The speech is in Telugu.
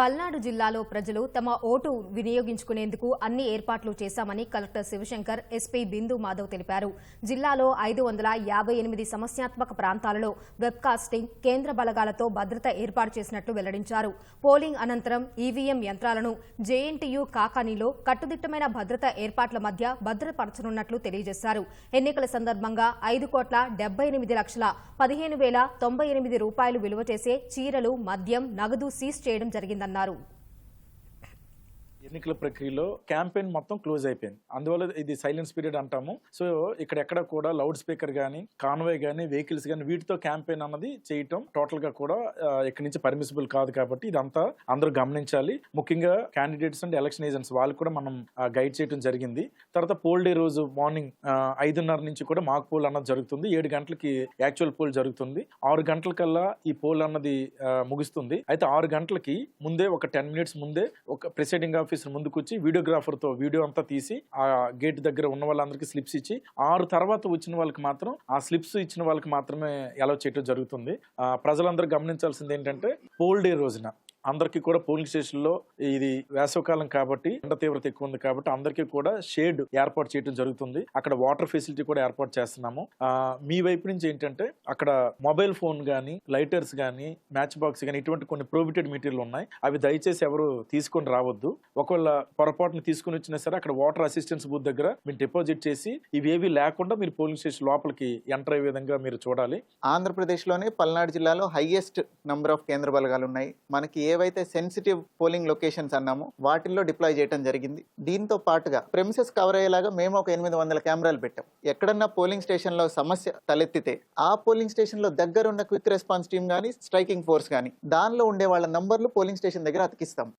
పల్నాడు జిల్లాలో ప్రజలు తమ ఓటు వినియోగించుకునేందుకు అన్ని ఏర్పాట్లు చేశామని కలెక్టర్ శివశంకర్ ఎస్పీ బిందు మాధవ్ తెలిపారు. జిల్లాలో ఐదు వందల యాభై ఎనిమిది సమస్యాత్మక ప్రాంతాలలో వెబ్కాస్టింగ్ కేంద్ర బలగాలతో భద్రత ఏర్పాటు చేసినట్లు వెల్లడించారు. పోలింగ్ అనంతరం ఈవీఎం యంత్రాలను జేఎన్టీయూ కాకానీలో కట్టుదిట్టమైన భద్రత ఏర్పాట్ల మధ్య భద్రపరచనున్నట్లు తెలియజేశారు. ఎన్నికల సందర్భంగా ఐదు కోట్ల డెబ్బై ఎనిమిది లక్షల పదిహేను వేల తొంభై ఎనిమిది రూపాయలు విలువ చేసే చీరలు మద్యం నగదు సీజ్ చేయడం జరిగిందన్నారు. అన్నారు ఎన్నికల ప్రక్రియలో క్యాంపెయిన్ మొత్తం క్లోజ్ అయిపోయింది. అందువల్ల ఇది సైలెన్స్ పీరియడ్ అంటాము. సో ఇక్కడ ఎక్కడ కూడా లౌడ్ స్పీకర్ కానీ కాన్వే కానీ వెహికల్స్ కానీ వీటితో క్యాంపెయిన్ అన్నది చేయటం టోటల్గా కూడా ఇక్కడ ఇక్కడి నుంచి పర్మిసిబుల్ కాదు కాబట్టి ఇదంతా అందరూ గమనించాలి. ముఖ్యంగా క్యాండిడేట్స్ అండ్ ఎలక్షన్ ఏజెంట్స్ వాళ్ళు కూడా మనం గైడ్ చేయడం జరిగింది. తర్వాత పోల్ డే రోజు మార్నింగ్ ఐదున్నర నుంచి కూడా మాక్ పోల్ అన్నది జరుగుతుంది. ఏడు గంటలకి యాక్చువల్ పోల్ జరుగుతుంది. ఆరు గంటల కల్లా ఈ పోల్ అన్నది ముగుస్తుంది. అయితే ఆరు గంటలకి ముందే ఒక టెన్ మినిట్స్ ముందే ఒక ప్రిసైడింగ్ ఆఫీసర్ ముందుకొచ్చి వీడియోగ్రాఫర్తో వీడియో అంతా తీసి ఆ గేట్ దగ్గర ఉన్న వాళ్ళందరికీ స్లిప్స్ ఇచ్చి ఆరు తర్వాత వచ్చిన వాళ్ళకి మాత్రం ఆ స్లిప్స్ ఇచ్చిన వాళ్ళకి మాత్రమే అలౌ చేయటం జరుగుతుంది. ఆ, ప్రజలందరూ గమనించాల్సింది ఏంటంటే పోల్ డే రోజున అందరికీ కూడా పోలింగ్ స్టేషన్లో ఇది వేసవకాలం కాబట్టి ఎండ తీవ్రత ఎక్కువ ఉంది కాబట్టి అందరికీ కూడా షేడ్ ఏర్పాటు చేయడం జరుగుతుంది. అక్కడ వాటర్ ఫెసిలిటీ కూడా ఏర్పాటు చేస్తున్నాము. మీ వైపు నుంచి ఏంటంటే అక్కడ మొబైల్ ఫోన్ కానీ లైటర్స్ కానీ మ్యాచ్ బాక్స్ కానీ ఇటువంటి కొన్ని ప్రోబిటెడ్ మెటీరియల్ ఉన్నాయి. అవి దయచేసి ఎవరు తీసుకొని రావద్దు. ఒకవేళ పొరపాటున తీసుకుని వచ్చినా సరే అక్కడ వాటర్ అసిస్టెన్స్ బూత్ దగ్గర మీరు డిపాజిట్ చేసి ఇవేవి లేకుండా మీరు పోలింగ్ స్టేషన్ లోపలికి ఎంటర్ అయ్యే విధంగా మీరు చూడాలి. ఆంధ్రప్రదేశ్లోనే పల్నాడు జిల్లాలో హైయెస్ట్ నంబర్ ఆఫ్ కేంద్ర బలగాలు ఉన్నాయి. మనకి ఏవైతే సెన్సిటివ్ పోలింగ్ లొకేషన్స్ అన్నామో వాటిల్లో డిప్లాయ్ చేయడం జరిగింది. దీంతో పాటుగా ప్రెమిసెస్ కవర్ అయ్యేలాగా మేము ఒక ఎనిమిది వందల కెమెరాలు పెట్టాం. ఎక్కడన్నా పోలింగ్ స్టేషన్లో సమస్య తలెత్తితే ఆ పోలింగ్ స్టేషన్లో దగ్గరున్న క్విక్ రెస్పాన్స్ టీమ్ కానీ స్ట్రైకింగ్ ఫోర్స్ కానీ దానిలో ఉండే వాళ్ళ నంబర్లు పోలింగ్ స్టేషన్ దగ్గర అతికిస్తాం.